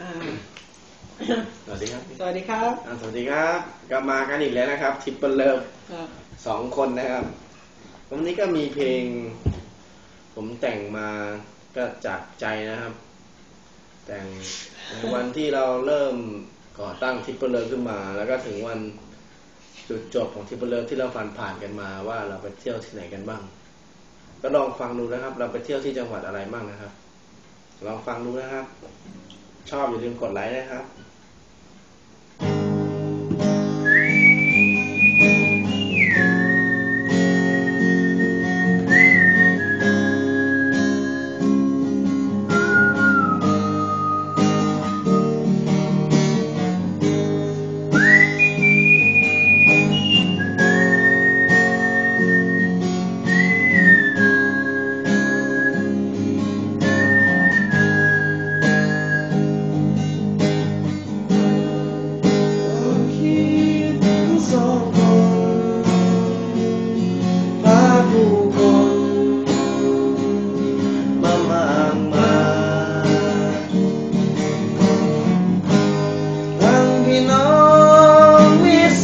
อ่าสวัสดีครับ สวัสดีครับอ่าสวัสดีครับกลับมากันอีกแล้วนะครับทิปเปิลเลิฟครับสองคนนะครับ วันนี้ก็มีเพลง ผมแต่งมาก็จากใจนะครับ แต่งในวันที่เราเริ่มก่อตั้งทิปเปิลเลิฟขึ้นมา แล้วก็ถึงวันจุดจบของทิปเปิลเลิฟที่เราผ่านผ่านๆกันมาว่าเราไปเที่ยวที่ไหนกันบ้าง ก็ลองฟังดูนะครับ เราไปเที่ยวที่จังหวัดอะไรบ้างนะครับ ลองฟังดูนะครับ ชอบอย่าลืมกดไลค์นะครับ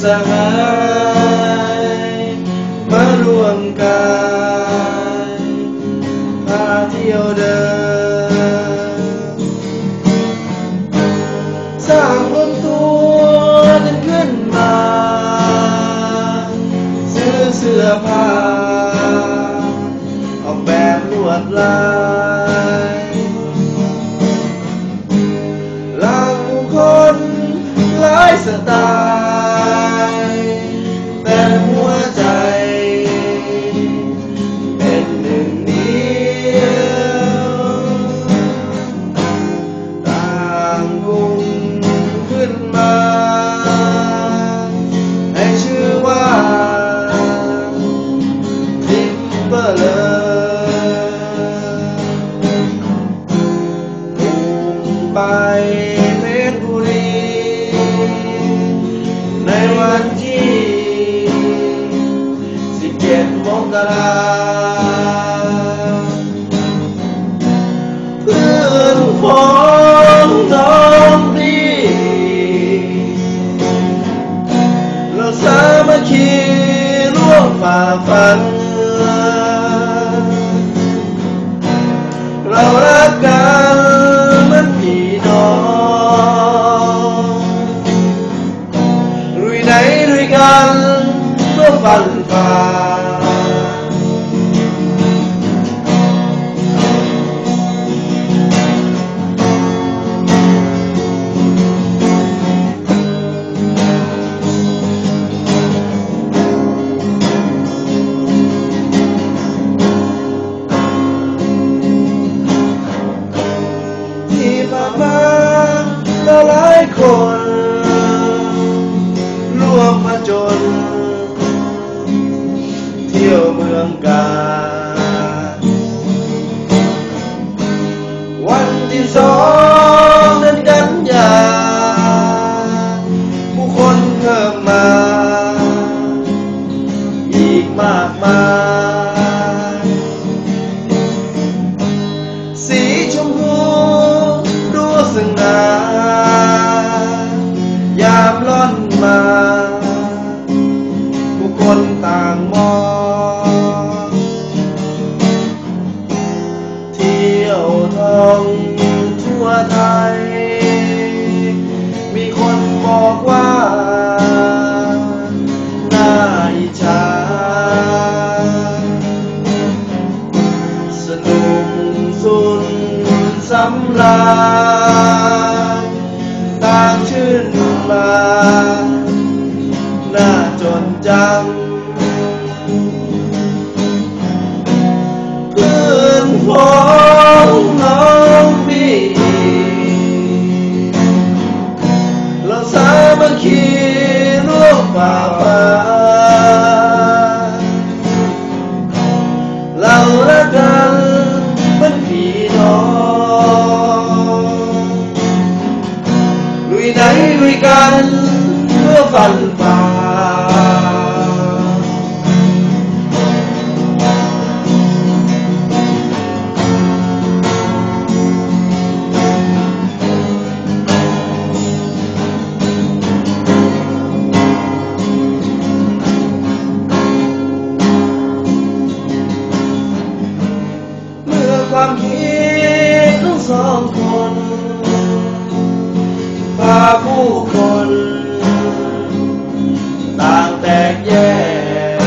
สหายมารวมกายพาเที่ยวเดินสร้างรวมตัวกันขึ้นมา ซื้อเสื้อผ้าออกแบบลวดลายหลากผู้คนหลายสไตล์ แร่ วมมาจนเที่ยวเมืองกาญวันที่สอง ยวท่องทั่วไทย มีคนบอกว่าน่าอิจฉาสนุกสุนสำราญ เราละกันเป็นพี่น้องลุยไหนลุยกันเพื่อฝันฝ่า ว่าผู้คน ต่างแตกแยก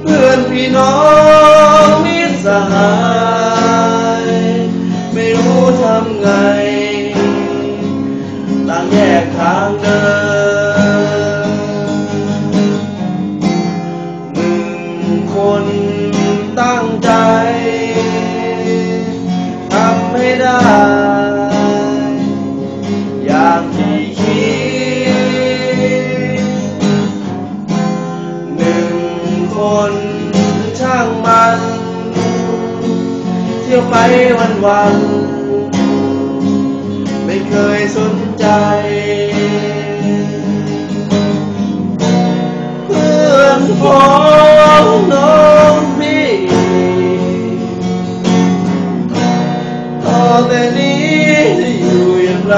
เพื่อนพี่น้องมิตรสหาย ไม่รู้ทำไง ต่างแยกทางเดิน ยวไปวันวันๆไม่เคยสนใจ เพื่อนพ้องน้องพี่ต่อแต่นี้จะอยู่อย่างไร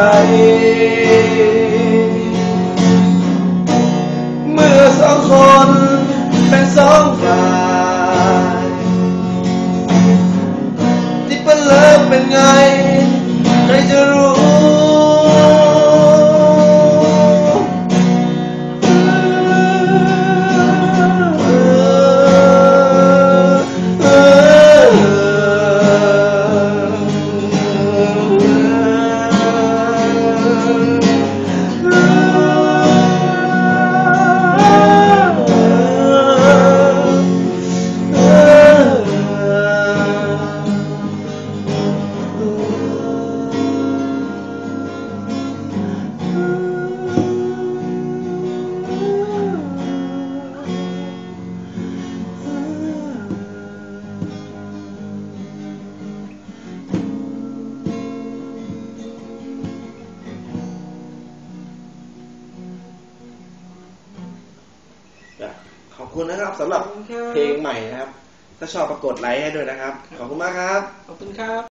คุณนะครับสำหรับเพลงใหม่นะครับ ถ้าชอบปรากฏไลค์ให้ด้วยนะครับ ขอบคุณมากครับ ขอบคุณครับ